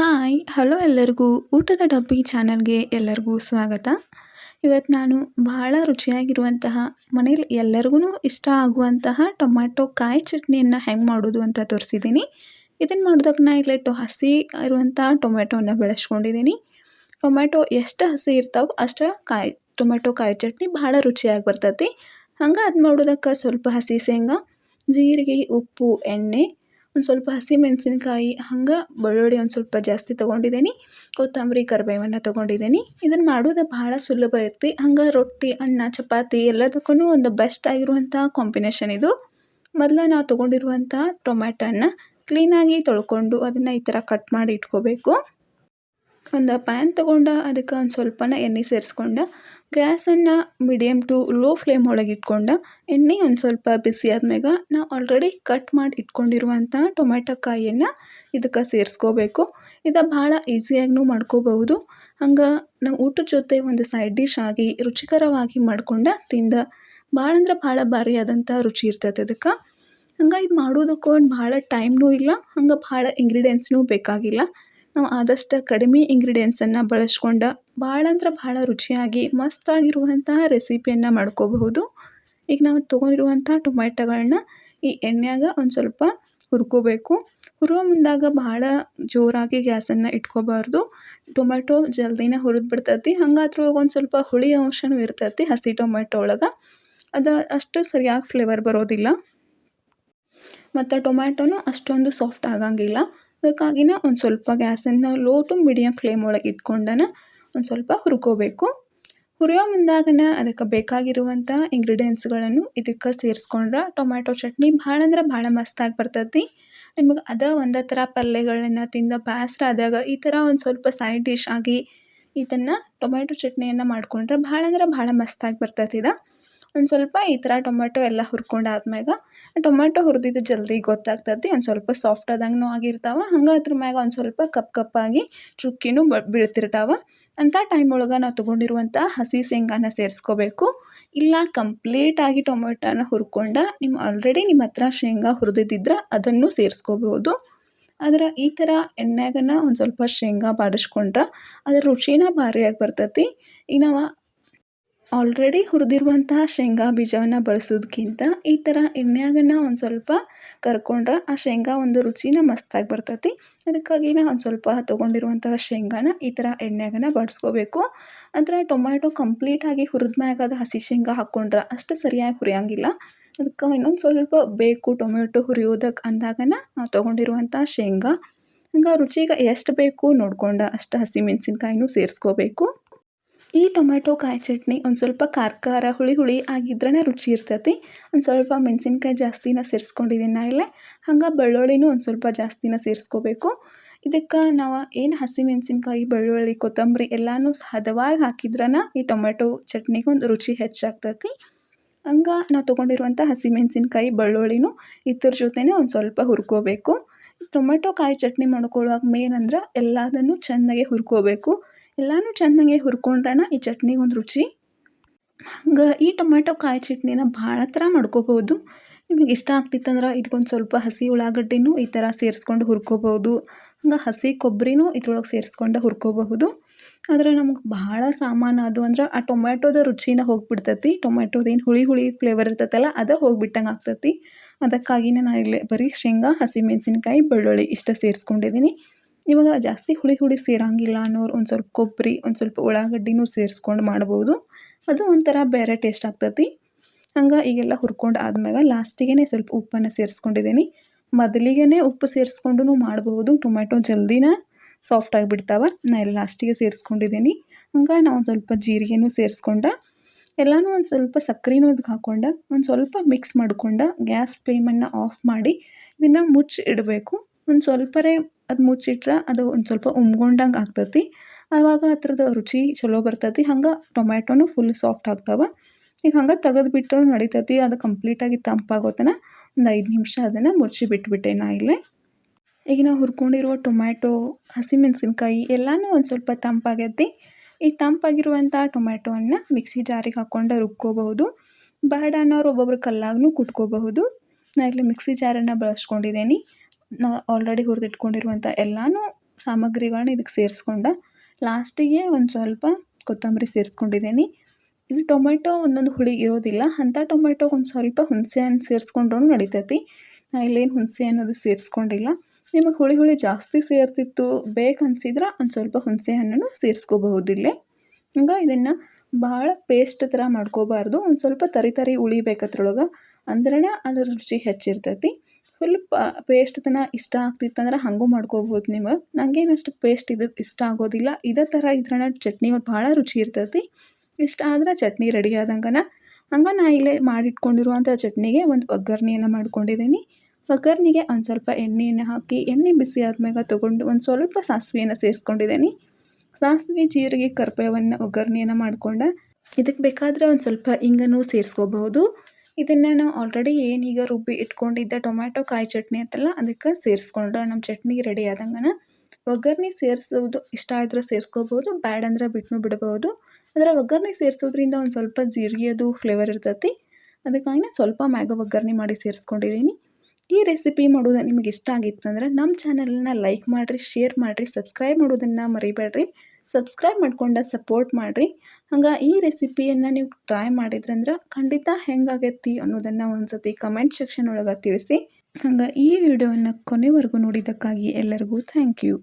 Hi, hello ಎಲ್ಲರಿಗೂ. ಊಟದ ಡಬ್ಬಿ ಚಾನಲ್ಗೆ ಎಲ್ಲರಿಗೂ ಸ್ವಾಗತ. ಇವತ್ತು ನಾನು ಬಹಳ ರುಚಿಯಾಗಿರುವಂತಹ, ಮನೇಲಿ ಎಲ್ಲರಿಗೂ ಇಷ್ಟ ಆಗುವಂತಹ ಟೊಮ್ಯಾಟೊ ಕಾಯಿ ಚಟ್ನಿಯನ್ನು ಹೆಂಗೆ ಮಾಡೋದು ಅಂತ ತೋರಿಸಿದ್ದೀನಿ ಇದನ್ನು ಮಾಡಿದಾಗ ನಾ ಇಲ್ಲಿ ಟೊ ಹಸಿ ಇರುವಂಥ ಟೊಮ್ಯಾಟೊವನ್ನು ಬೆಳೆಸ್ಕೊಂಡಿದ್ದೀನಿ ಟೊಮ್ಯಾಟೊ ಎಷ್ಟು ಹಸಿ ಇರ್ತಾವೆ ಅಷ್ಟು ಕಾಯಿ, ಟೊಮ್ಯಾಟೊ ಕಾಯಿ ಚಟ್ನಿ ಭಾಳ ರುಚಿಯಾಗಿ ಬರ್ತೈತಿ. ಹಂಗೆ ಅದು ಮಾಡೋದಕ್ಕೆ ಸ್ವಲ್ಪ ಹಸಿ ಶೇಂಗಾ, ಜೀರಿಗೆ, ಉಪ್ಪು, ಎಣ್ಣೆ ಒಂದು ಸ್ವಲ್ಪ ಹಸಿಮೆಣಸಿನ್ಕಾಯಿ ಹಂಗೆ ಬೆಳ್ಳುಳ್ಳಿ ಒಂದು ಸ್ವಲ್ಪ ಜಾಸ್ತಿ ತೊಗೊಂಡಿದ್ದೀನಿ. ಕೊತ್ತಂಬರಿ ಕರಿಬೇವನ್ನ ತೊಗೊಂಡಿದ್ದೀನಿ. ಇದನ್ನು ಮಾಡೋದು ಭಾಳ ಸುಲಭ ಐತಿ. ಹಂಗೆ ರೊಟ್ಟಿ, ಅನ್ನ, ಚಪಾತಿ ಎಲ್ಲದಕ್ಕೂ ಒಂದು ಬೆಸ್ಟ್ ಆಗಿರುವಂಥ ಕಾಂಬಿನೇಷನ್ ಇದು. ಮೊದಲು ನಾವು ತೊಗೊಂಡಿರುವಂಥ ಟೊಮ್ಯಾಟೋನ ಕ್ಲೀನಾಗಿ ತೊಳ್ಕೊಂಡು ಅದನ್ನು ಈ ಥರ ಕಟ್ ಮಾಡಿ ಇಟ್ಕೋಬೇಕು. ಒಂದು ಪ್ಯಾನ್ ತೊಗೊಂಡು ಅದಕ್ಕೆ ಒಂದು ಸ್ವಲ್ಪನ ಎಣ್ಣೆ ಸೇರಿಸ್ಕೊಂಡು, ಗ್ಯಾಸನ್ನು ಮೀಡಿಯಮ್ ಟು ಲೋ ಫ್ಲೇಮ್ ಒಳಗೆ ಇಟ್ಕೊಂಡು, ಎಣ್ಣೆ ಒಂದು ಸ್ವಲ್ಪ ಬಿಸಿ ಆದ್ಮ್ಯಾಗ ನಾವು ಆಲ್ರೆಡಿ ಕಟ್ ಮಾಡಿ ಇಟ್ಕೊಂಡಿರುವಂಥ ಟೊಮೆಟೊ ಕಾಯಿಯನ್ನು ಇದಕ್ಕೆ ಸೇರಿಸ್ಕೋಬೇಕು. ಇದು ಭಾಳ ಈಸಿಯಾಗೂ ಮಾಡ್ಕೋಬಹುದು. ಹಂಗೆ ನಾವು ಊಟದ ಜೊತೆ ಒಂದು ಸೈಡ್ ಡಿಶ್ ಆಗಿ ರುಚಿಕರವಾಗಿ ಮಾಡ್ಕೊಂಡು ತಿಂದ, ಭಾಳ ಅಂದ್ರೆ ಭಾಳ ಭಾರಿ ಆದಂಥ ರುಚಿ ಇರ್ತೈತೆ ಅದಕ್ಕೆ ಹಂಗೆ ಇದು ಮಾಡೋದಕ್ಕೂ ಭಾಳ ಟೈಮ್ನೂ ಇಲ್ಲ, ಹಂಗೆ ಭಾಳ ಇಂಗ್ರೀಡಿಯೆಂಟ್ಸ್ನೂ ಬೇಕಾಗಿಲ್ಲ. ನಾವು ಆದಷ್ಟು ಕಡಿಮೆ ಇಂಗ್ರೀಡಿಯೆಂಟ್ಸನ್ನು ಬಳಸ್ಕೊಂಡು ಭಾಳ ಅಂದ್ರೆ ಭಾಳ ರುಚಿಯಾಗಿ, ಮಸ್ತಾಗಿರುವಂತಹ ರೆಸಿಪಿಯನ್ನು ಮಾಡ್ಕೋಬಹುದು. ಈಗ ನಾವು ತೊಗೊಂಡಿರುವಂಥ ಟೊಮ್ಯಾಟೊಗಳನ್ನ ಈ ಎಣ್ಣೆಯಾಗ ಒಂದು ಸ್ವಲ್ಪ ಹುರ್ಕೋಬೇಕು. ಹುರುವ ಮುಂದಾಗ ಭಾಳ ಜೋರಾಗಿ ಗ್ಯಾಸನ್ನು ಇಟ್ಕೋಬಾರ್ದು. ಟೊಮ್ಯಾಟೊ ಜಲ್ದಿನ ಹುರಿದು ಬಿಡ್ತೈತಿ. ಹಂಗಾದ್ರೂ ಒಂದು ಸ್ವಲ್ಪ ಹುಳಿ ಅಂಶನೂ ಇರ್ತೈತಿ ಹಸಿ ಟೊಮ್ಯಾಟೊ ಒಳಗೆ. ಅದು ಅಷ್ಟು ಸರಿಯಾಗಿ ಫ್ಲೇವರ್ ಬರೋದಿಲ್ಲ. ಮತ್ತು ಟೊಮ್ಯಾಟೊನೂ ಅಷ್ಟೊಂದು ಸಾಫ್ಟ್ ಆಗಂಗಿಲ್ಲ. ಅದಕ್ಕಾಗಿನೇ ಒಂದು ಸ್ವಲ್ಪ ಗ್ಯಾಸನ್ನು ಲೋ ಟು ಮೀಡಿಯಮ್ ಫ್ಲೇಮ್ ಒಳಗೆ ಇಟ್ಕೊಂಡನ ಒಂದು ಸ್ವಲ್ಪ ಹುರ್ಕೋಬೇಕು. ಹುರಿಯೋ ಮುಂದಾಗನ ಅದಕ್ಕೆ ಬೇಕಾಗಿರುವಂಥ ಇಂಗ್ರೀಡಿಯೆಂಟ್ಸ್ಗಳನ್ನು ಇದಕ್ಕೆ ಸೇರಿಸ್ಕೊಂಡ್ರೆ ಟೊಮ್ಯಾಟೊ ಚಟ್ನಿ ಭಾಳ ಅಂದ್ರೆ ಭಾಳ ಮಸ್ತಾಗಿ ಬರ್ತೈತಿ. ನಿಮಗೆ ಅದ ಒಂದೇ ಥರ ಪಲ್ಯಗಳನ್ನು ತಿಂದ ಬ್ಯಾಸ್ರ ಆದಾಗ ಈ ಥರ ಒಂದು ಸ್ವಲ್ಪ ಸೈಡ್ ಡಿಶ್ ಆಗಿ ಇದನ್ನು ಟೊಮ್ಯಾಟೊ ಚಟ್ನಿಯನ್ನು ಮಾಡಿಕೊಂಡ್ರೆ ಭಾಳ ಅಂದ್ರೆ ಭಾಳ ಮಸ್ತಾಗಿ ಬರ್ತೈತಿ ಇದು. ಒಂದು ಸ್ವಲ್ಪ ಈ ಥರ ಟೊಮೆಟೊ ಎಲ್ಲ ಹುರ್ಕೊಂಡು ಆದ್ಮ್ಯಾಗ ಟೊಮೆಟೊ ಹುರಿದಿದ್ದು ಜಲ್ದಿ ಗೊತ್ತಾಗ್ತದೆ ಒಂದು ಸ್ವಲ್ಪ ಸಾಫ್ಟ್ ಆದಂಗೂ ಆಗಿರ್ತಾವೆ, ಹಂಗೆ ಅದ್ರ ಮ್ಯಾಗ ಒಂದು ಸ್ವಲ್ಪ ಕಪ್ ಕಪ್ಪಾಗಿ ಚುಕ್ಕಿನೂ ಬ ಬೀಳ್ತಿರ್ತಾವೆ. ಅಂಥ ಟೈಮ್ ಒಳಗೆ ನಾವು ತೊಗೊಂಡಿರುವಂಥ ಹಸಿ ಶೇಂಗಾನ ಸೇರಿಸ್ಕೋಬೇಕು. ಇಲ್ಲ ಕಂಪ್ಲೀಟಾಗಿ ಟೊಮೆಟೊನ ಹುರ್ಕೊಂಡ ನಿಮ್ಮ ಆಲ್ರೆಡಿ ನಿಮ್ಮ ಹತ್ರ ಶೇಂಗಾ ಹುರಿದಿದ್ದಿದ್ರೆ ಅದನ್ನು ಸೇರಿಸ್ಕೋಬೋದು. ಆದ್ರೆ ಈ ಥರ ಎಣ್ಣೆಗನ ಒಂದು ಸ್ವಲ್ಪ ಶೇಂಗಾ ಬಾಡಿಸ್ಕೊಂಡ್ರೆ ಅದರ ರುಚಿನ ಭಾರಿಯಾಗಿ ಬರ್ತೈತಿ. ಈಗ ನಾವು ಆಲ್ರೆಡಿ ಹುರಿದಿರುವಂತಹ ಶೇಂಗಾ ಬೀಜವನ್ನು ಬಳಸೋದಕ್ಕಿಂತ ಈ ಥರ ಎಣ್ಣೆಯಾಗನ್ನು ಒಂದು ಸ್ವಲ್ಪ ಕರ್ಕೊಂಡ್ರೆ ಆ ಶೇಂಗಾ ಒಂದು ರುಚಿನ ಮಸ್ತಾಗಿ ಬರ್ತೈತಿ. ಅದಕ್ಕಾಗಿ ನಾ ಒಂದು ಸ್ವಲ್ಪ ತೊಗೊಂಡಿರುವಂತಹ ಶೇಂಗಾನ ಈ ಥರ ಎಣ್ಣೆಯಾಗನ್ನು ಬಾಡಿಸ್ಕೋಬೇಕು ಅಂದರೆ ಟೊಮ್ಯಾಟೊ ಕಂಪ್ಲೀಟಾಗಿ ಹುರಿದ ಮ್ಯಾಗ ಅದು ಹಸಿ ಶೇಂಗಾ ಹಾಕ್ಕೊಂಡ್ರೆ ಅಷ್ಟು ಸರಿಯಾಗಿ ಹುರಿಯೋಂಗಿಲ್ಲ. ಅದಕ್ಕೆ ಇನ್ನೊಂದು ಸ್ವಲ್ಪ ಬೇಕು ಟೊಮೆಟೊ ಹುರಿಯೋದಕ್ಕೆ ಅಂದಾಗನ ನಾವು ತೊಗೊಂಡಿರುವಂಥ ಶೇಂಗಾ. ಹಂಗೆ ರುಚಿಗೆ ಎಷ್ಟು ಬೇಕು ನೋಡ್ಕೊಂಡು ಅಷ್ಟು ಹಸಿಮೆಣಸಿನ್ಕಾಯಿನೂ ಸೇರಿಸ್ಕೋಬೇಕು. ಈ ಟೊಮ್ಯಾಟೊ ಕಾಯಿ ಚಟ್ನಿ ಒಂದು ಸ್ವಲ್ಪ ಖಾರ ಖಾರ ಹುಳಿ ಹುಳಿ ಆಗಿದ್ರೇ ರುಚಿ ಇರ್ತೈತಿ. ಒಂದು ಸ್ವಲ್ಪ ಮೆಣಸಿನ್ಕಾಯಿ ಜಾಸ್ತಿನ ಸೇರಿಸ್ಕೊಂಡಿದ್ದೀನಿ ನಾ ಇಲ್ಲೇ. ಹಂಗೆ ಬೆಳ್ಳುಳ್ಳಿನೂ ಒಂದು ಸ್ವಲ್ಪ ಜಾಸ್ತಿನ ಸೇರಿಸ್ಕೋಬೇಕು. ಇದಕ್ಕೆ ನಾವು ಏನು ಹಸಿಮೆಣ್ಸಿನ್ಕಾಯಿ ಬೆಳ್ಳುಳ್ಳಿ, ಕೊತ್ತಂಬರಿ ಎಲ್ಲನೂ ಹದವಾಗಿ ಹಾಕಿದ್ರನ ಈ ಟೊಮೆಟೊ ಚಟ್ನಿಗೊಂದು ರುಚಿ ಹೆಚ್ಚಾಗ್ತೈತಿ. ಹಂಗೆ ನಾವು ತೊಗೊಂಡಿರುವಂಥ ಹಸಿಮೆಣ್ಸಿನ್ಕಾಯಿ ಬೆಳ್ಳುಳ್ಳಿನೂ ಇದ್ರ ಜೊತೆನೇ ಒಂದು ಸ್ವಲ್ಪ ಹುರ್ಕೋಬೇಕು. ಟೊಮೆಟೊ ಕಾಯಿ ಚಟ್ನಿ ಮಾಡ್ಕೊಳ್ಳುವಾಗ ಮೇನ್ ಅಂದ್ರೆ ಎಲ್ಲದನ್ನು ಚೆನ್ನಾಗಿ ಹುರ್ಕೋಬೇಕು. ಎಲ್ಲನೂ ಚೆನ್ನಾಗಿ ಹುರ್ಕೊಂಡ್ರೆನ ಈ ಚಟ್ನಿಗೆ ಒಂದು ರುಚಿ. ಹಂಗೆ ಈ ಟೊಮ್ಯಾಟೊ ಕಾಯಿ ಚಟ್ನಿನ ಭಾಳ ಥರ ಮಾಡ್ಕೋಬೋದು ನಿಮಗೆ ಇಷ್ಟ ಆಗ್ತಿತ್ತಂದ್ರೆ ಇದಕ್ಕೊಂದು ಸ್ವಲ್ಪ ಹಸಿ ಉಳ್ಳಾಗಡ್ಡಿನೂ ಈ ಥರ ಸೇರಿಸ್ಕೊಂಡು ಹುರ್ಕೋಬೋದು ಹಂಗೆ ಹಸಿ ಕೊಬ್ಬರಿನೂ ಇದ್ರೊಳಗೆ ಸೇರಿಸ್ಕೊಂಡು ಹುರ್ಕೋಬಹುದು. ಆದರೆ ನಮ್ಗೆ ಭಾಳ ಸಾಮಾನು ಅದು ಅಂದ್ರೆ ಆ ಟೊಮ್ಯಾಟೊದ ರುಚಿನ ಹೋಗ್ಬಿಡ್ತೈತಿ. ಟೊಮ್ಯಾಟೊದೇನು ಹುಳಿ ಹುಳಿ ಫ್ಲೇವರ್ ಇರ್ತೈತಲ್ಲ ಅದು ಹೋಗ್ಬಿಟ್ಟಂಗೆ ಆಗ್ತೈತಿ. ಅದಕ್ಕಾಗಿನೇ ನಾನು ಇಲ್ಲಿ ಬರೀ ಶೇಂಗಾ, ಹಸಿ ಮೆಣಸಿನ್ಕಾಯಿ, ಬೆಳ್ಳುಳ್ಳಿ ಇಷ್ಟ ಸೇರಿಸ್ಕೊಂಡಿದ್ದೀನಿ ಇವಾಗ ಜಾಸ್ತಿ ಹುಳಿ ಹುಳಿ ಸೇರಂಗಿಲ್ಲ ಅನ್ನೋರು ಒಂದು ಸ್ವಲ್ಪ ಕೊಬ್ಬರಿ, ಒಂದು ಸ್ವಲ್ಪ ಉಳ್ಳಾಗಡ್ಡಿನೂ ಸೇರಿಸ್ಕೊಂಡು ಮಾಡ್ಬೋದು. ಅದು ಒಂಥರ ಬೇರೆ ಟೇಸ್ಟ್ ಆಗ್ತೈತಿ. ಹಂಗೆ ಈಗೆಲ್ಲ ಹುರ್ಕೊಂಡು ಆದ್ಮ್ಯಾಗ ಲಾಸ್ಟಿಗೆ ಸ್ವಲ್ಪ ಉಪ್ಪನ್ನು ಸೇರಿಸ್ಕೊಂಡಿದ್ದೀನಿ ಮೊದಲಿಗೆ ಉಪ್ಪು ಸೇರಿಸ್ಕೊಂಡು ಮಾಡ್ಬೋದು. ಟೊಮ್ಯಾಟೊ ಜಲ್ದಿನ ಸಾಫ್ಟ್ ಆಗಿಬಿಡ್ತಾವೆ. ನಾ ಎಲ್ಲ ಲಾಸ್ಟಿಗೆ ಸೇರಿಸ್ಕೊಂಡಿದ್ದೀನಿ ಹಂಗೆ ನಾ ಒಂದು ಸ್ವಲ್ಪ ಜೀರಿಗೆನೂ ಸೇರಿಸ್ಕೊಂಡು, ಎಲ್ಲನೂ ಒಂದು ಸ್ವಲ್ಪ ಸಕ್ಕರೆನೂ ಇದಕ್ಕೆ ಹಾಕ್ಕೊಂಡ ಒಂದು ಸ್ವಲ್ಪ ಮಿಕ್ಸ್ ಮಾಡ್ಕೊಂಡು, ಗ್ಯಾಸ್ ಫ್ಲೇಮನ್ನು ಆಫ್ ಮಾಡಿ ಇದನ್ನು ಮುಚ್ಚಿ ಇಡಬೇಕು. ಒಂದು ಸ್ವಲ್ಪರೇ ಅದು ಮುಚ್ಚಿಟ್ರೆ ಅದು ಒಂದು ಸ್ವಲ್ಪ ಉಮ್ಗೊಂಡಂಗೆ ಆಗ್ತತಿ. ಆವಾಗ ಅದ್ರದ್ದು ರುಚಿ ಚಲೋ ಬರ್ತೈತಿ. ಹಂಗೆ ಟೊಮ್ಯಾಟೋನು ಫುಲ್ ಸಾಫ್ಟ್ ಆಗ್ತಾವೆ. ಈಗ ಹಂಗೆ ತೆಗೆದು ಬಿಟ್ಟರು ನಡಿತೈತಿ. ಅದು ಕಂಪ್ಲೀಟಾಗಿ ತಂಪಾಗೋತನ ಒಂದು ಐದು ನಿಮಿಷ ಅದನ್ನು ಮುಚ್ಚಿ ಬಿಟ್ಬಿಟ್ಟೆ ನಾ ಇಲ್ಲೇ. ಈಗ ನಾವು ಹುರ್ಕೊಂಡಿರುವ ಟೊಮ್ಯಾಟೊ, ಹಸಿಮೆಣ್ಸಿನ್ಕಾಯಿ ಎಲ್ಲನೂ ಒಂದು ಸ್ವಲ್ಪ ತಂಪಾಗೈತಿ. ಈ ತಂಪಾಗಿರುವಂಥ ಟೊಮ್ಯಾಟೋವನ್ನು ಮಿಕ್ಸಿ ಜಾರಿಗೆ ಹಾಕ್ಕೊಂಡು ರುಬ್ಕೋಬಹುದು. ಬೇಡ ಅನ್ನೋರು ಒಬ್ಬೊಬ್ರು ಕಲ್ಲಾಗೂ ಕುಟ್ಕೋಬಹುದು. ನಾ ಇಲ್ಲಿ ಮಿಕ್ಸಿ ಜಾರನ್ನು ಬಳಸ್ಕೊಂಡಿದ್ದೀನಿ ನಾ ಆಲ್ರೆಡಿ ಹುರಿದಿಟ್ಕೊಂಡಿರುವಂಥ ಎಲ್ಲನೂ ಸಾಮಗ್ರಿಗಳನ್ನ ಇದಕ್ಕೆ ಸೇರಿಸ್ಕೊಂಡೆ ಲಾಸ್ಟಿಗೆ ಒಂದು ಸ್ವಲ್ಪ ಕೊತ್ತಂಬರಿ ಸೇರಿಸ್ಕೊಂಡಿದ್ದೀನಿ. ಇದು ಟೊಮೆಟೊ ಒಂದೊಂದು ಹುಳಿ ಇರೋದಿಲ್ಲ ಅಂಥ ಟೊಮೆಟೊಗೆ ಒಂದು ಸ್ವಲ್ಪ ಹುಣಸೆ ಹಣ್ಣು ಸೇರಿಸ್ಕೊಂಡ್ರೂ ನಡಿತೈತಿ. ನಾ ಇಲ್ಲೇನು ಹುಣಸೆ ಅನ್ನೋದು ಸೇರಿಸ್ಕೊಂಡಿಲ್ಲ. ನಿಮಗೆ ಹುಳಿ ಹುಳಿ ಜಾಸ್ತಿ ಸೇರ್ತಿತ್ತು ಬೇಕನ್ಸಿದ್ರೆ ಒಂದು ಸ್ವಲ್ಪ ಹುಣಸೆ ಹಣ್ಣನ್ನು ಸೇರಿಸ್ಕೋಬಹುದು ಇಲ್ಲೇ. ಹಂಗೆ ಇದನ್ನು ಭಾಳ ಪೇಸ್ಟ್ ಥರ ಮಾಡ್ಕೋಬಾರ್ದು, ಒಂದು ಸ್ವಲ್ಪ ತರಿ ತರಿ ಉಳಿಬೇಕು ಅದ್ರೊಳಗೆ. ಅಂದ್ರೆ ಅದ್ರ ರುಚಿ ಹೆಚ್ಚಿರ್ತೈತಿ. ಫುಲ್ ಪೇಸ್ಟ್ ತನ ಇಷ್ಟ ಆಗ್ತಿತ್ತಂದ್ರೆ ಹಾಗೂ ಮಾಡ್ಕೋಬೋದು ನೀವು. ನನಗೇನು ಅಷ್ಟು ಪೇಸ್ಟ್ ಇದು ಇಷ್ಟ ಆಗೋದಿಲ್ಲ. ಇದೇ ಥರ ಇದ್ರನ ಚಟ್ನಿ ಭಾಳ ರುಚಿ ಇರ್ತೈತಿ. ಇಷ್ಟ ಆದ್ರೆ ಚಟ್ನಿ ರೆಡಿ ಆದಂಗನ. ಹಂಗೆ ನಾ ಇಲ್ಲೇ ಮಾಡಿಟ್ಕೊಂಡಿರುವಂಥ ಚಟ್ನಿಗೆ ಒಂದು ಒಗ್ಗರಣೆಯನ್ನು ಮಾಡ್ಕೊಂಡಿದ್ದೀನಿ ಒಗ್ಗರಣೆಗೆ ಒಂದು ಸ್ವಲ್ಪ ಎಣ್ಣೆಯನ್ನು ಹಾಕಿ, ಎಣ್ಣೆ ಬಿಸಿ ಆದ್ಮೇಲೆ ತೊಗೊಂಡು ಒಂದು ಸ್ವಲ್ಪ ಸಾಸಿವೆಯನ್ನು ಸೇರಿಸ್ಕೊಂಡಿದ್ದೀನಿ ಸಾಸಿವೆ, ಜೀರಿಗೆ, ಕರ್ಬೇವನ್ನು ಒಗ್ಗರಣೆಯನ್ನು ಮಾಡಿಕೊಂಡೆ ಇದಕ್ಕೆ ಬೇಕಾದರೆ ಒಂದು ಸ್ವಲ್ಪ ಇಂಗನ್ನು ಸೇರಿಸ್ಕೋಬಹುದು. ಇದನ್ನು ನಾವು ಆಲ್ರೆಡಿ ಏನೀಗ ರುಬ್ಬಿ ಇಟ್ಕೊಂಡಿದ್ದ ಟೊಮ್ಯಾಟೊ, ಕಾಯಿ ಚಟ್ನಿ ಅಂತಲ್ಲ ಅದಕ್ಕೆ ಸೇರಿಸ್ಕೊಂಡ್ರೆ ನಮ್ಮ ಚಟ್ನಿ ರೆಡಿ ಆದಂಗನ ಒಗ್ಗರಣೆ ಸೇರಿಸೋದು ಇಷ್ಟ ಆದರೆ ಸೇರಿಸ್ಕೋಬೋದು, ಬ್ಯಾಡ್ ಅಂದ್ರೆ ಬಿಟ್ಟು ಬಿಡ್ಬೋದು. ಅದರ ಒಗ್ಗರಣೆ ಸೇರಿಸೋದ್ರಿಂದ ಒಂದು ಸ್ವಲ್ಪ ಜೀರಿಗೆದು ಫ್ಲೇವರ್ ಇರ್ತೈತಿ. ಅದಕ್ಕಾಗಿ ನಾನು ಸ್ವಲ್ಪ ಮ್ಯಾಗ ಒಗ್ಗರಣೆ ಮಾಡಿ ಸೇರಿಸ್ಕೊಂಡಿದ್ದೀನಿ ಈ ರೆಸಿಪಿ ಮಾಡೋದು ನಿಮಗೆ ಇಷ್ಟ ಆಗಿತ್ತಂದ್ರೆ ನಮ್ಮ ಚಾನಲನ್ನ ಲೈಕ್ ಮಾಡಿರಿ ಶೇರ್ ಮಾಡಿರಿ ಸಬ್ಸ್ಕ್ರೈಬ್ ಮಾಡೋದನ್ನು ಮರಿಬೇಡ್ರಿ. ಸಬ್ಸ್ಕ್ರೈಬ್ ಮಾಡ್ಕೊಂಡು ಸಪೋರ್ಟ್ ಮಾಡಿರಿ. ಹಂಗೆ ಈ ರೆಸಿಪಿಯನ್ನು ನೀವು ಟ್ರೈ ಮಾಡಿದ್ರಂದ್ರೆ ಖಂಡಿತ ಹೆಂಗಾಗೈತಿ ಅನ್ನೋದನ್ನು ಒಂದು ಕಮೆಂಟ್ ಸೆಕ್ಷನ್ ಒಳಗೆ ತಿಳಿಸಿ. ಹಂಗೆ ಈ ವಿಡಿಯೋವನ್ನು ಕೊನೆವರೆಗೂ ನೋಡಿದ್ದಕ್ಕಾಗಿ ಎಲ್ಲರಿಗೂ ಥ್ಯಾಂಕ್ ಯು